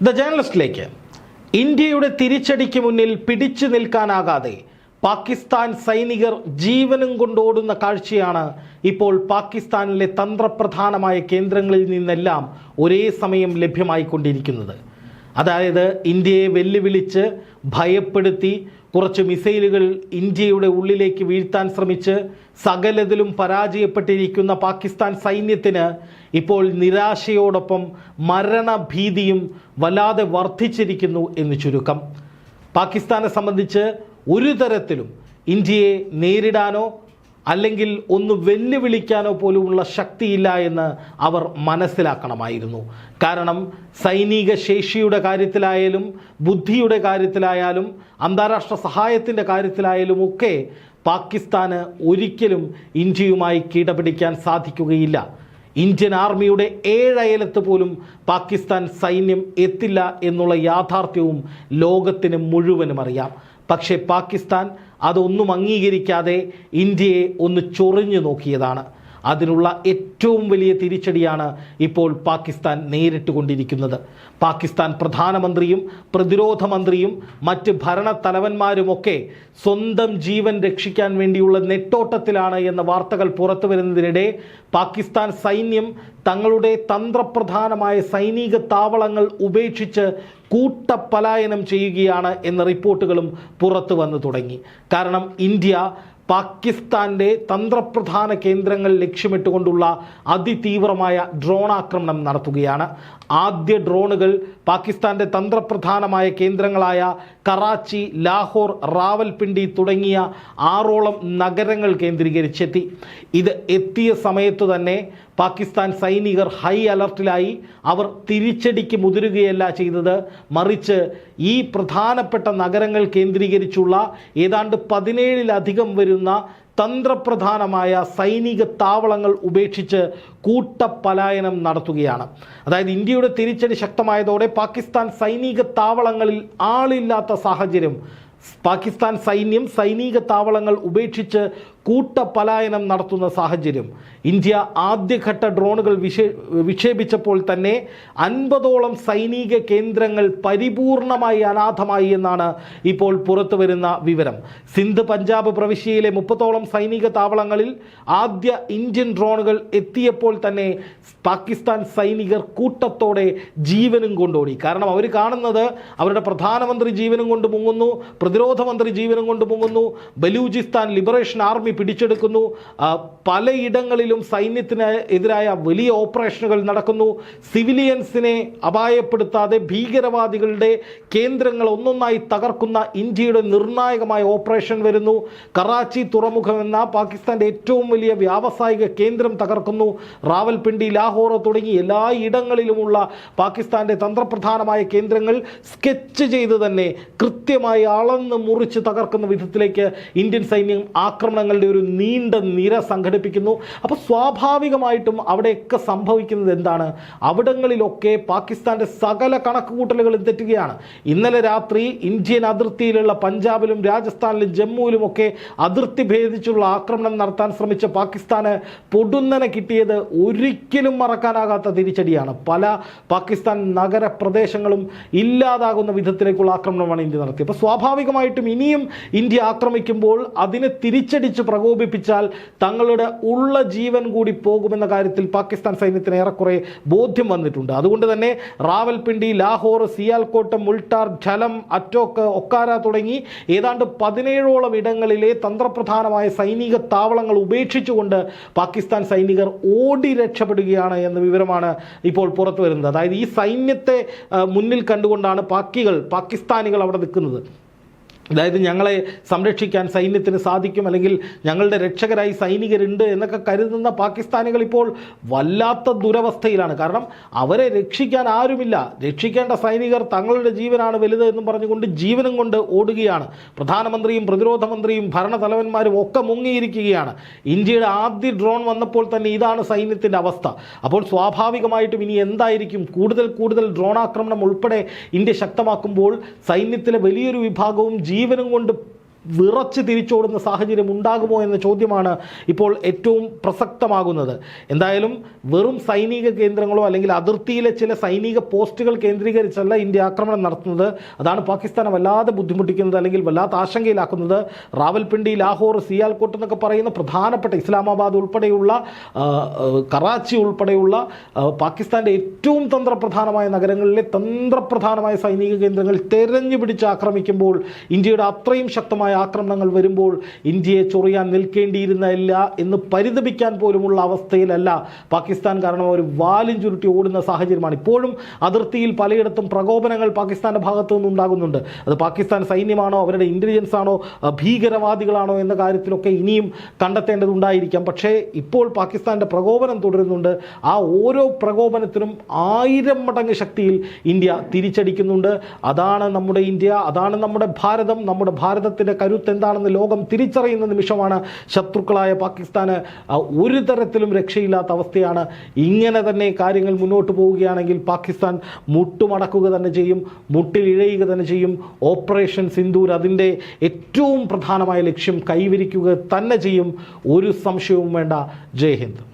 The ജേർണലിസ്റ്റിലേക്ക് ഇന്ത്യയുടെ തിരിച്ചടിക്ക് മുന്നിൽ പിടിച്ചു നിൽക്കാനാകാതെ പാകിസ്ഥാൻ സൈനികർ ജീവനും കൊണ്ടോടുന്ന കാഴ്ചയാണ് ഇപ്പോൾ പാകിസ്ഥാനിലെ തന്ത്രപ്രധാനമായ കേന്ദ്രങ്ങളിൽ നിന്നെല്ലാം ഒരേ സമയം ലഭ്യമായിക്കൊണ്ടിരിക്കുന്നത്. അതായത് ഇന്ത്യയെ വെല്ലുവിളിച്ച് ഭയപ്പെടുത്തി കുറച്ച് മിസൈലുകൾ ഇന്ത്യയുടെ ഉള്ളിലേക്ക് വീഴ്ത്താൻ ശ്രമിച്ച് സകലതിലും പരാജയപ്പെട്ടിരിക്കുന്ന പാകിസ്ഥാൻ സൈന്യത്തിന് ഇപ്പോൾ നിരാശയോടൊപ്പം മരണഭീതിയും വല്ലാതെ വർദ്ധിച്ചിരിക്കുന്നു എന്ന് ചുരുക്കം. പാകിസ്ഥാനെ സംബന്ധിച്ച് ഒരു തരത്തിലും ഇന്ത്യയെ നേരിടാനോ അല്ലെങ്കിൽ ഒന്ന് വെല്ലുവിളിക്കാനോ പോലുമുള്ള ശക്തിയില്ല എന്ന് അവർ മനസ്സിലാക്കണമായിരുന്നു. കാരണം സൈനിക ശേഷിയുടെ കാര്യത്തിലായാലും ബുദ്ധിയുടെ കാര്യത്തിലായാലും അന്താരാഷ്ട്ര സഹായത്തിന്റെ കാര്യത്തിലായാലും ഒക്കെ പാകിസ്ഥാന് ഒരിക്കലും ഇന്ത്യയുമായി കിടപിടിക്കാൻ സാധിക്കുകയില്ല. ഇന്ത്യൻ ആർമിയുടെ ഏഴയലത്ത് പോലും പാകിസ്ഥാൻ സൈന്യം എത്തില്ല എന്നുള്ള യാഥാർത്ഥ്യവും ലോകത്തിന് മുഴുവനും അറിയാം. പക്ഷേ പാകിസ്ഥാൻ അതൊന്നും അംഗീകരിക്കാതെ ഇന്ത്യയെ ഒന്ന് ചൊറിഞ്ഞു നോക്കിയതാണ്. അതിനുള്ള ഏറ്റവും വലിയ തിരിച്ചടിയാണ് ഇപ്പോൾ പാകിസ്ഥാൻ നേരിട്ട് കൊണ്ടിരിക്കുന്നത് പാകിസ്ഥാൻ പ്രധാനമന്ത്രിയും പ്രതിരോധ മന്ത്രിയും മറ്റ് ഭരണത്തലവന്മാരുമൊക്കെ സ്വന്തം ജീവൻ രക്ഷിക്കാൻ വേണ്ടിയുള്ള നെട്ടോട്ടത്തിലാണ് എന്ന വാർത്തകൾ പുറത്തു വരുന്നതിനിടെ പാകിസ്ഥാൻ സൈന്യം തങ്ങളുടെ തന്ത്രപ്രധാനമായ സൈനിക താവളങ്ങൾ ഉപേക്ഷിച്ച് കൂട്ടപ്പലായനം ചെയ്യുകയാണ് എന്ന റിപ്പോർട്ടുകളും പുറത്തു വന്നു തുടങ്ങി. കാരണം ഇന്ത്യ പാകിസ്ഥാന്റെ തന്ത്രപ്രധാന കേന്ദ്രങ്ങൾ ലക്ഷ്യമിട്ടുകൊണ്ടുള്ള അതിതീവ്രമായ ഡ്രോൺ ആക്രമണം നടത്തുകയാണ്. ആദ്യ ഡ്രോണുകൾ പാകിസ്ഥാന്റെ തന്ത്രപ്രധാനമായ കേന്ദ്രങ്ങളായ കറാച്ചി ലാഹോർ റാവൽപിണ്ടി തുടങ്ങിയ ആറോളം നഗരങ്ങൾ കേന്ദ്രീകരിച്ചെത്തി. ഇത് എത്തിയ സമയത്തു തന്നെ പാകിസ്ഥാൻ സൈനികർ ഹൈ അലർട്ടിലായി. അവർ തിരിച്ചടിക്ക് മുതിരുകയല്ല ചെയ്തത്. മറിച്ച് ഈ പ്രധാനപ്പെട്ട നഗരങ്ങൾ കേന്ദ്രീകരിച്ചുള്ള ഏതാണ്ട് പതിനേഴിലധികം വരുന്ന തന്ത്രപ്രധാനമായ സൈനിക താവളങ്ങൾ ഉപേക്ഷിച്ച് കൂട്ടപലായനം നടത്തുകയാണ്. അതായത് ഇന്ത്യയുടെ തിരിച്ചടി ശക്തമായതോടെ പാകിസ്ഥാൻ സൈനിക താവളങ്ങളിൽ ആളില്ലാത്ത സാഹചര്യം. പാകിസ്ഥാൻ സൈന്യം സൈനിക താവളങ്ങൾ ഉപേക്ഷിച്ച് കൂട്ടപലായനം നടത്തുന്ന സാഹചര്യം. ഇന്ത്യ ആദ്യഘട്ട ഡ്രോണുകൾ വിഷേ വിക്ഷേപിച്ചപ്പോൾ തന്നെ അൻപതോളം സൈനിക കേന്ദ്രങ്ങൾ പരിപൂർണമായി അനാഥമായി എന്നാണ് ഇപ്പോൾ പുറത്തു വരുന്ന വിവരം. സിന്ധ് പഞ്ചാബ് പ്രവിശ്യയിലെ മുപ്പത്തോളം സൈനിക താവളങ്ങളിൽ ആദ്യ ഇന്ത്യൻ ഡ്രോണുകൾ എത്തിയപ്പോൾ തന്നെ പാകിസ്ഥാൻ സൈനികർ കൂട്ടത്തോടെ ജീവനും കൊണ്ടോടി. കാരണം അവർ കാണുന്നത് അവരുടെ പ്രധാനമന്ത്രി ജീവനും കൊണ്ട് മുങ്ങുന്നു പ്രതിരോധ മന്ത്രി ജീവനും കൊണ്ട് മുങ്ങുന്നു ബലൂചിസ്ഥാൻ ലിബറേഷൻ ആർമി പിടിച്ചെടുക്കുന്നു. പലയിടങ്ങളിലും സൈന്യത്തിന് എതിരായ വലിയ ഓപ്പറേഷനുകൾ നടക്കുന്നു. സിവിലിയൻസിനെ അപായപ്പെടുത്താതെ ഭീകരവാദികളുടെ കേന്ദ്രങ്ങൾ ഒന്നൊന്നായി തകർക്കുന്ന ഇന്ത്യയുടെ നിർണായകമായ ഓപ്പറേഷൻ വരുന്നു. കറാച്ചി തുറമുഖം എന്ന പാകിസ്ഥാന്റെ ഏറ്റവും വലിയ വ്യാവസായിക കേന്ദ്രം തകർക്കുന്നു. റാവൽപിണ്ടി ലാഹോർ തുടങ്ങി എല്ലാ ഇടങ്ങളിലുമുള്ള പാകിസ്ഥാന്റെ തന്ത്രപ്രധാനമായ കേന്ദ്രങ്ങൾ സ്കെച്ച് ചെയ്ത് തന്നെ കൃത്യമായി അളന്ന് മുറിച്ച് തകർക്കുന്ന വിധത്തിലേക്ക് ഇന്ത്യൻ സൈന്യം ആക്രമണങ്ങളുടെ ഒരു നീണ്ട നിര സംഘടിപ്പിക്കുന്നു. അപ്പോൾ സ്വാഭാവികമായിട്ടും അവിടെയൊക്കെ സംഭവിക്കുന്നത് എന്താണ്? അവിടങ്ങളിലൊക്കെ പാകിസ്ഥാന്റെ സകല കണക്കുകൂട്ടലുകളും തെറ്റുകയാണ്. ഇന്നലെ രാത്രി ഇന്ത്യൻ അതിർത്തിയിലുള്ള പഞ്ചാബിലും രാജസ്ഥാനിലും ജമ്മുവിലും ഒക്കെ അതിർത്തി ഭേദിച്ചുള്ള ആക്രമണം നടത്താൻ ശ്രമിച്ച പാകിസ്ഥാന് പൊടുന്നനെ കിട്ടിയത് ഒരിക്കലും മറക്കാനാകാത്ത തിരിച്ചടിയാണ്. പല പാകിസ്ഥാൻ നഗരപ്രദേശങ്ങളും ഇല്ലാതാകുന്ന വിധത്തിലേക്കുള്ള ആക്രമണമാണ് ഇന്ത്യ നടത്തിയത്. അപ്പോൾ സ്വാഭാവികമായിട്ടും ഇനിയും ഇന്ത്യ ആക്രമിക്കുമ്പോൾ അതിനെ തിരിച്ചടിച്ച് പ്രകോപിപ്പിച്ചാൽ തങ്ങളുടെ ഉള്ള ജീവൻ കൂടി പോകുമെന്ന കാര്യത്തിൽ പാകിസ്ഥാൻ സൈന്യത്തിന് ഏറെക്കുറെ ബോധ്യം വന്നിട്ടുണ്ട്. അതുകൊണ്ട് തന്നെ റാവൽപിണ്ടി ലാഹോർ സിയാൽകോട്ട് മുൾട്ടാർ ഝലം അറ്റോക്ക് ഒക്കാര തുടങ്ങി ഏതാണ്ട് പതിനേഴോളം ഇടങ്ങളിലെ തന്ത്രപ്രധാനമായ സൈനിക താവളങ്ങൾ ഉപേക്ഷിച്ചുകൊണ്ട് പാകിസ്ഥാൻ സൈനികർ ഓടി രക്ഷപ്പെടുകയാണ് എന്ന വിവരമാണ് ഇപ്പോൾ പുറത്തു വരുന്നത് അതായത് ഈ സൈന്യത്തെ മുന്നിൽ കണ്ടുകൊണ്ടാണ് പാക്കികൾ പാകിസ്ഥാനികൾ അവിടെ നിൽക്കുന്നത്. അതായത് ഞങ്ങളെ സംരക്ഷിക്കാൻ സൈന്യത്തിന് സാധിക്കും അല്ലെങ്കിൽ ഞങ്ങളുടെ രക്ഷകരായി സൈനികരുണ്ട് എന്നൊക്കെ കരുതുന്ന പാകിസ്ഥാനികൾ ഇപ്പോൾ വല്ലാത്ത ദുരവസ്ഥയിലാണ്. കാരണം അവരെ രക്ഷിക്കാൻ ആരുമില്ല. രക്ഷിക്കേണ്ട സൈനികർ തങ്ങളുടെ ജീവനാണ് വലുത് എന്നും പറഞ്ഞുകൊണ്ട് ജീവനും കൊണ്ട് ഓടുകയാണ്. പ്രധാനമന്ത്രിയും പ്രതിരോധ മന്ത്രിയും ഭരണതലവന്മാരും ഒക്കെ മുങ്ങിയിരിക്കുകയാണ്. ഇന്ത്യയുടെ ആദ്യ ഡ്രോൺ വന്നപ്പോൾ തന്നെ ഇതാണ് സൈന്യത്തിന്റെ അവസ്ഥ. അപ്പോൾ സ്വാഭാവികമായിട്ടും ഇനി എന്തായിരിക്കും? കൂടുതൽ കൂടുതൽ ഡ്രോൺ ആക്രമണം ഉൾപ്പെടെ ഇന്ത്യ ശക്തമാക്കുമ്പോൾ സൈന്യത്തിലെ വലിയൊരു വിഭാഗവും ജീവനും കൊണ്ട് വിറച്ച് തിരിച്ചോടുന്ന സാഹചര്യം ഉണ്ടാകുമോ എന്ന ചോദ്യമാണ് ഇപ്പോൾ ഏറ്റവും പ്രസക്തമാകുന്നത്. എന്തായാലും വെറും സൈനിക കേന്ദ്രങ്ങളോ അല്ലെങ്കിൽ അതിർത്തിയിലെ ചില സൈനിക പോസ്റ്റുകൾ കേന്ദ്രീകരിച്ചല്ല ഇന്ത്യ ആക്രമണം നടത്തുന്നത്. അതാണ് പാകിസ്ഥാനെ വല്ലാതെ ബുദ്ധിമുട്ടിക്കുന്നത് അല്ലെങ്കിൽ വല്ലാത്ത ആശങ്കയിലാക്കുന്നത്. റാവൽപിണ്ടി ലാഹോർ സിയാൽകോട്ട് എന്നൊക്കെ പറയുന്ന പ്രധാനപ്പെട്ട ഇസ്ലാമാബാദ് ഉൾപ്പെടെയുള്ള കറാച്ചി ഉൾപ്പെടെയുള്ള പാകിസ്ഥാന്റെ ഏറ്റവും തന്ത്രപ്രധാനമായ നഗരങ്ങളിലെ തന്ത്രപ്രധാനമായ സൈനിക കേന്ദ്രങ്ങൾ തെരഞ്ഞു പിടിച്ച് ആക്രമിക്കുമ്പോൾ ഇന്ത്യയുടെ അത്രയും ശക്തമായ ആക്രമണങ്ങൾ വരുമ്പോൾ ഇന്ത്യയെ ചൊറിയാൻ നിൽക്കേണ്ടിയിരുന്നില്ല എന്ന് പരിതപിക്കാൻ പോലുമുള്ള അവസ്ഥയിലല്ല പാകിസ്ഥാൻ കാരണം അവർ വാലും ചുരുട്ടി ഓടുന്ന സാഹചര്യമാണ്. ഇപ്പോഴും അതിർത്തിയിൽ പലയിടത്തും പ്രകോപനങ്ങൾ പാകിസ്ഥാന്റെ ഭാഗത്തു നിന്നുണ്ടാകുന്നുണ്ട്. അത് പാകിസ്ഥാൻ സൈന്യമാണോ അവരുടെ ഇന്റലിജൻസ് ആണോ ഭീകരവാദികളാണോ എന്ന കാര്യത്തിലൊക്കെ ഇനിയും കണ്ടെത്തേണ്ടതുണ്ടായിരിക്കാം. പക്ഷേ ഇപ്പോൾ പാകിസ്ഥാന്റെ പ്രകോപനം തുടരുന്നുണ്ട്. ആ ഓരോ പ്രകോപനത്തിനും ആയിരം മടങ്ങ് ശക്തിയിൽ ഇന്ത്യ തിരിച്ചടിക്കുന്നുണ്ട്. അതാണ് നമ്മുടെ ഇന്ത്യ അതാണ് നമ്മുടെ ഭാരതം നമ്മുടെ ഭാരതത്തിന്റെ കരുത്ത് എന്താണെന്ന് ലോകം തിരിച്ചറിയുന്ന നിമിഷമാണ് ശത്രുക്കളായ പാകിസ്ഥാന് ഒരു തരത്തിലും രക്ഷയില്ലാത്ത അവസ്ഥയാണ്. ഇങ്ങനെ തന്നെ കാര്യങ്ങൾ മുന്നോട്ട് പോവുകയാണെങ്കിൽ പാകിസ്ഥാൻ മുട്ടുമടക്കുക തന്നെ ചെയ്യും മുട്ടിലിഴയുക തന്നെ ചെയ്യും. ഓപ്പറേഷൻ സിന്ദൂർ അതിന്റെ ഏറ്റവും പ്രധാനമായ ലക്ഷ്യം കൈവരിക്കുക തന്നെ ചെയ്യും. ഒരു സംശയവും വേണ്ട. ജയ് ഹിന്ദ്.